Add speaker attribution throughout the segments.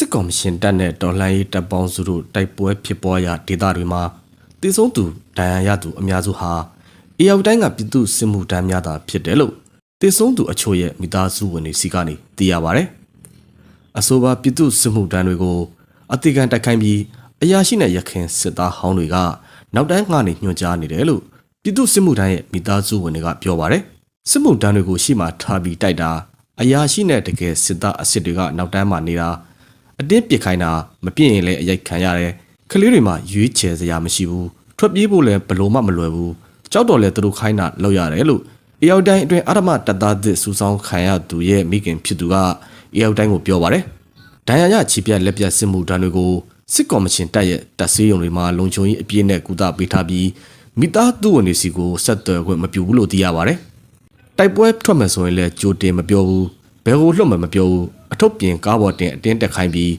Speaker 1: စစ်ကောင်ရှင်တပ်နဲ့တော်လှန်ရေးတပ်ပေါင်းစုတို့တိုက်ပွဲဖြစ်ပွားရာဒေသတွေမှာတည်ဆုံးသူဒဏ်ရာရသူအများစုဟာအေယာဝတိုင်းကပြည်သူစစ်မှုထမ်းများသာဖြစ်တယ်လို့တည်ဆုံးသူအချို့ရဲ့မိသားစုဝင်တွေစီကနေသိရပါဗျ။အဆိုပါပြည်သူစစ်မှုထမ်းတွေကိုအတိကန်တိုက်ခိုင်းပြီးအရာရှိနဲ့ရခင်စစ်သားဟောင်းတွေကနောက်တန်းငှားနေညွှန်ကြားနေတယ်လို့ပြည်သူစစ်မှုထမ်းရဲ့မိသားစုဝင်တွေကပြောပါတယ်။စစ်မှုထမ်းတွေကိုရှေ့မှာထားပြီးတိုက်တာအရာရှိနဲ့တကယ်စစ်သားအစ်စ်တွေကနောက်တန်းမှာနေတာ အတင်းပစ်ခိုင်းတာမပြည့်ရင်လည်းအရိုက်ခံရတယ်ကလေးတွေမှာရွေးချယ်စရာမရှိဘူးထွက်ပြေးဖို့လည်းဘလို့မှမလွယ်ဘူးကြောက်တော်လည်းသူတို့ခိုင်းတာလောက်ရတယ်လို့အေယောက်တိုင်းအတွင်းအာရမတပ်သားသစ်စူဆောင်းခံရသူရဲ့မိခင်ဖြစ်သူကအေယောက်တိုင်းကိုပြောပါတယ်ဒဏ်ရာရချီပြက်လက်ပြတ်စစ်မှုတန်းတွေကိုစစ်ကော်မရှင်တပ်ရဲ့တပ်ဆေးရုံတွေမှာလုံခြုံရေးအပြည့်နဲ့ကူတာပေးထားပြီးမိသားသူဝင်တွေစီကိုဆက်သွယ်ခွင့်မပြုဘူးလို့သိရပါတယ်တိုက်ပွဲထွက်မယ်ဆိုရင်လည်းကြိုတင်မပြောဘူးဘယ်ကိုလွတ်မှမပြောဘူး အထုပ်ပြင်ကားပေါ်တင်အတင်းတက်ခိုင်းပြီး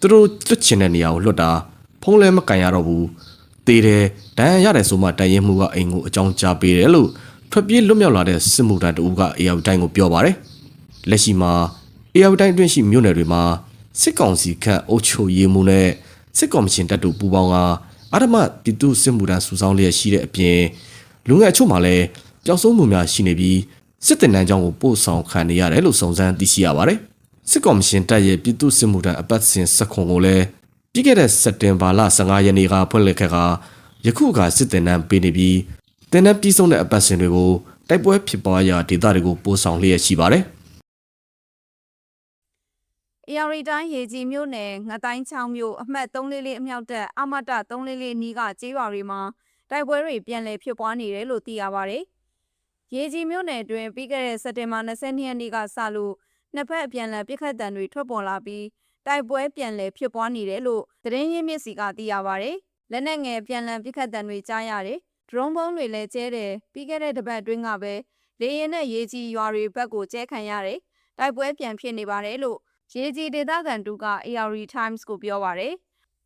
Speaker 1: သူတို့လွတ်ချင်တဲ့နေရာကိုလွတ်တာဖုံးလဲမကန်ရတော့ဘူးတေးတယ်ဒဏ်ရာရတယ်ဆိုမှတိုင်ရင်မှုကအိမ်ကိုအကြောင်းကြားပေးတယ်လို့ထွက်ပြေးလွတ်မြောက်လာတဲ့စစ်မှုထမ်းတဦးကအေယာဝတိုင်းကိုပြောပါတယ်လက်ရှိမှာအေယာဝတိုင်းအတွင်းရှိမြို့နယ်တွေမှာစစ်ကောင်စီခန့်အုပ်ချုပ်ရေးမှုနဲ့စစ်ကောင်မရှင်တပ်တို့ပူးပေါင်းကအာဓမပြည်သူစစ်မှုထမ်းစုဆောင်းလျက်ရှိတဲ့အပြင်လူငယ်အချို့မှာလည်းပျောက်ဆုံးမှုများရှိနေပြီးစစ်တင်တန်းကြောင့်ကိုပို့ဆောင်ခံနေရတယ်လို့စုံစမ်းသိရှိရပါတယ် စစ်ကောင်မရှင်တပ်ရဲ့ပြည်သူစစ်မှုထမ်းအပတ်စဉ်စက်ခွန်ကိုလည်းပြီးခဲ့တဲ့စက်တင်ဘာလ15ရက်နေ့ကဖွင့်လှစ်ခဲ့ကယခုကစစ်တင်တန်းပေးနေပြီးတင်တန်းပြီးဆုံးတဲ့အပတ်စဉ်တွေကိုတိုက်ပွဲဖြစ်ပွားရာဒေသတွေကိုပို့ဆောင်လျက်ရှိပါတယ်။
Speaker 2: အေရီတိုင်းရေကြီးမြို့နယ်ငတိုင်းချောင်းမြို့အမှတ်344အမြောက်တပ်အမတ344နီးကကျေးရွာတွေမှာတိုက်ပွဲတွေပြန်လည်ဖြစ်ပွားနေတယ်လို့သိရပါဗျ။ရေကြီးမြို့နယ်အတွင်းပြီးခဲ့တဲ့စက်တင်ဘာ22ရက်နေ့ကစလို့ နှစ်ဖက်အပြန်အလှန်ပြစ်ခတ်တံတွေထွက်ပေါ်လာပြီးတိုက်ပွဲပြန်လည်ဖြစ်ပွားနေတယ်လို့သတင်းရင်းမြစ်စီကသိရပါဗျ။လက်နက်ငယ်ပြန်လည်ပြစ်ခတ်တံတွေကြားရတယ်။ဒရုန်းဘုံတွေလည်းကျဲတယ်ပြီးခဲ့တဲ့တစ်ပတ်အတွင်းကပဲလေရင်နဲ့ရေကြီးရွာတွေဘက်ကိုကျဲခံရတယ်။တိုက်ပွဲပြန်ဖြစ်နေပါတယ်လို့ရေကြီးဒေသခံတူက AR Times ကိုပြောပါရယ်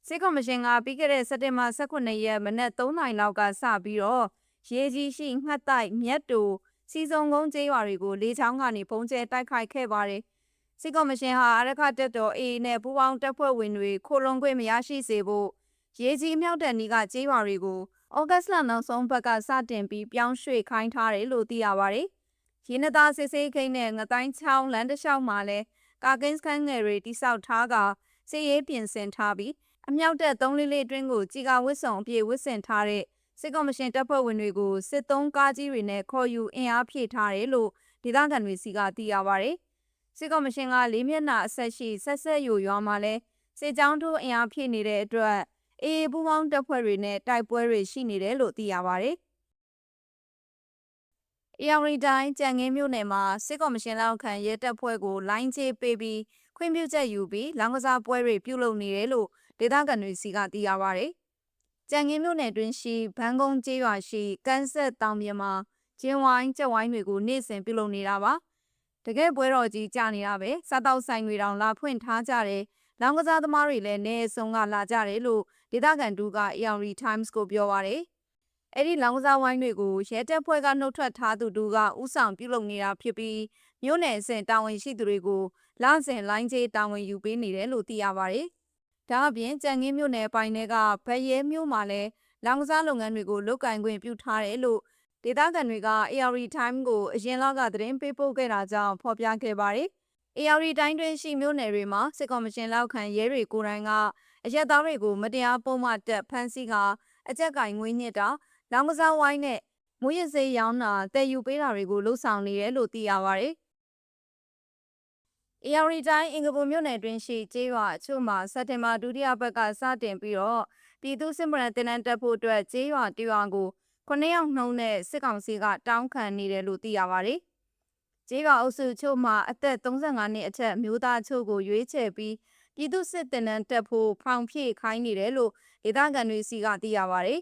Speaker 2: စစ်ကော်မရှင်ကပြီးခဲ့တဲ့စက်တင်ဘာ18ရက်မနက်3နာရီလောက်ကစပြီးတော့ရေကြီးရှိငှက်တိုက်မြက်တူ စီစုံကုန်းကျေးရွာတွေကိုလေချောင်းကနေပုံကျဲတိုက်ခိုက်ခဲ့ပါတယ်စစ်ကော်မရှင်ဟာအရခတက်တော် AA နဲ့ပူးပေါင်းတပ်ဖွဲ့ဝင်တွေခိုလုံခွင့်မရရှိစေဖို့ရေကြီးမြောက်တဲ့နီးကကျေးရွာတွေကိုဩဂတ်စ်လနောက်ဆုံးဘက်ကစတင်ပြီးပြောင်းရွှေ့ခိုင်းထားတယ်လို့သိရပါတယ်ရင်းနှသားစစ်စေးခိန်းနဲ့ငတိုင်းချောင်းလမ်းတစ်လျှောက်မှာလည်းကာကင်းစခန်းငယ်တွေတိစောက်ထားကစစ်ရေးပြင်ဆင်ထားပြီးအမြောက်တက်344အတွင်းကိုជីကာဝစ်စုံအပြည့်ဝစ်ဆင်ထားတဲ့ စစ်ကော်မရှင်တပ်ဖွဲ့ဝင်တွေကိုစစ်သုံးကားကြီးတွေနဲ့ခေါ်ယူအင်အားဖြည့်ထားတယ်လို့ဒေသခံတွေစီကသိရပါဗျ။စစ်ကော်မရှင်ကလေးမျက်နှာအဆက်ရှိဆက်ဆက်ယူရွာမှာလဲစစ်ကြောင်းထိုးအင်အားဖြည့်နေတဲ့အတွက်အေးပူပေါင်းတပ်ဖွဲ့တွေနဲ့တိုက်ပွဲတွေရှိနေတယ်လို့သိရပါဗျ။အေရီတိုင်းကြံငင်းမြို့နယ်မှာစစ်ကော်မရှင်လက်အောက်ခံရဲတပ်ဖွဲ့ကိုလိုင်းချေပေးပြီးခွင့်ပြုချက်ယူပြီးလောင်းကစားပွဲတွေပြုလုပ်နေတယ်လို့ဒေသခံတွေစီကသိရပါဗျ။ ကြံငင်းမြို့နယ်တွင်ရှိဘန်းကုန်းကျေးရွာရှိကန်းဆက်တောင်ပြင်မှာကျင်းဝိုင်းကြက်ဝိုင်းတွေကိုနေ့စဉ်ပြုလုပ်နေတာပါ။တကယ်ပွဲတော်ကြီးကြာနေတာပဲစားတောက်ဆိုင်တွေတောင်လာဖွင့်ထားကြတယ်။လောင်းကစားသမားတွေလည်းနေအစုံကလာကြတယ်လို့ဒေသခံတူက AR Times ကိုပြောပါရယ်။အဲ့ဒီလောင်ကစားဝိုင်းတွေကိုရဲတပ်ဖွဲ့ကနှုတ်ထွက်ထားသူတို့ကဥဆောင်ပြုလုပ်နေတာဖြစ်ပြီးမြို့နယ်အဆင့်တာဝန်ရှိသူတွေကိုလစဉ်လိုင်းကျေးတာဝန်ယူပေးနေတယ်လို့သိရပါတယ်။ ဒါအပြင်ကြံငင်းမြို့နယ်ပိုင်းတွေကဗရဲမြို့မှာလည်းလောင်ကစားလုပ်ငန်းတွေကိုလုတ်ကင်ခွင့်ပြုထားတယ်လို့ဒေသခံတွေက AR Time ကိုအရင်လကသတင်းပေးပို့ခဲ့တာကြောင့်ဖော်ပြခဲ့ပါတယ်။ AR တိုင်းတွင်ရှိမြို့နယ်တွေမှာစစ်ကော်မရှင်လောက်ခံရဲတွေကိုယ်တိုင်ကအရက်သားတွေကိုမတရားပုံမှန်တက်ဖမ်းဆီးကအကြက်ကင်ငွေညစ်တာလောင်ကစားဝိုင်းနဲ့မွေးရစေးရောင်းတာတည်ယူပေးတာတွေကိုလှုပ်ဆောင်နေတယ်လို့သိရပါတယ်။ AR တိုင်းအင်္ဂပူမြို့နယ်တွင်ရှိကျေးရွာအချို့မှာစက်တင်ဘာဒုတိယပတ်ကစတင်ပြီးတော့ပြည်သူစစ်မှန်တင်နန်းတက်ဖို့အတွက်ကျေးရွာတရွာကို9ယောက်နှုံးနဲ့စစ်ကောင်စီကတောင်းခံနေတယ်လို့သိရပါတယ်။ကျေးရွာအုပ်စုချို့မှာအသက်35နှစ်အထက်မျိုးသားချို့ကိုရွေးချယ်ပြီးပြည်သူစစ်တင်နန်းတက်ဖို့ဖောင်ဖြည့်ခိုင်းနေတယ်လို့ဒေသခံတွေစီကသိရပါတယ်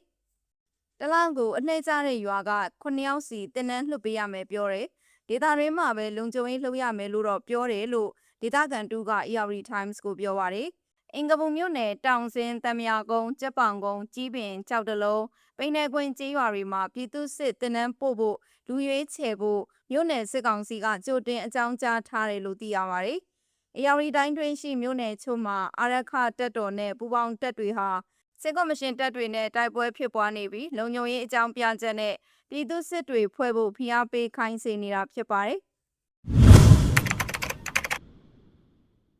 Speaker 2: ။တလောက်ကိုအနှိမ့်ကြတဲ့ရွာက9ယောက်စီတင်နန်းလွှတ်ပေးရမယ်ပြောတယ်။ ဒေတာရင်းမှာပဲလုံခြုံရေးလှုပ်ရမယ်လို့တော့ပြောတယ်လို့ဒေသခံတူက AR Times ကိုပြောပါတယ်။အင်္ဂပူမြို့နယ်တောင်စင်းတမယာကုန်းကျက်ပောင်ကုန်းကြီးပင်ကြောက်တလုံးပိန်းနယ်ကွင်းကျေးရွာတွေမှာပြည်သူစစ်တင်နန်းပို့ဖို့လူရွေးချယ်ဖို့မြို့နယ်စစ်ကောင်စီကကြိုတင်အကြောင်းကြားထားတယ်လို့သိရပါတယ်။။အေရဝတီတိုင်းတွင်းရှိမြို့နယ်ချို့မှာအာရခတပ်တော်နဲ့ပူးပေါင်းတပ်တွေဟာ စစ်ကော်မရှင်တပ်တွေနဲ့တိုက်ပွဲဖြစ်ပွားနေပြီးလုံခြုံရေးအကြောင်းပြချက်နဲ့ပြည်သူစစ်တွေဖွဲ့ဖို့ဖိအားပေးခိုင်းစေနေတာဖြစ်ပါတယ်။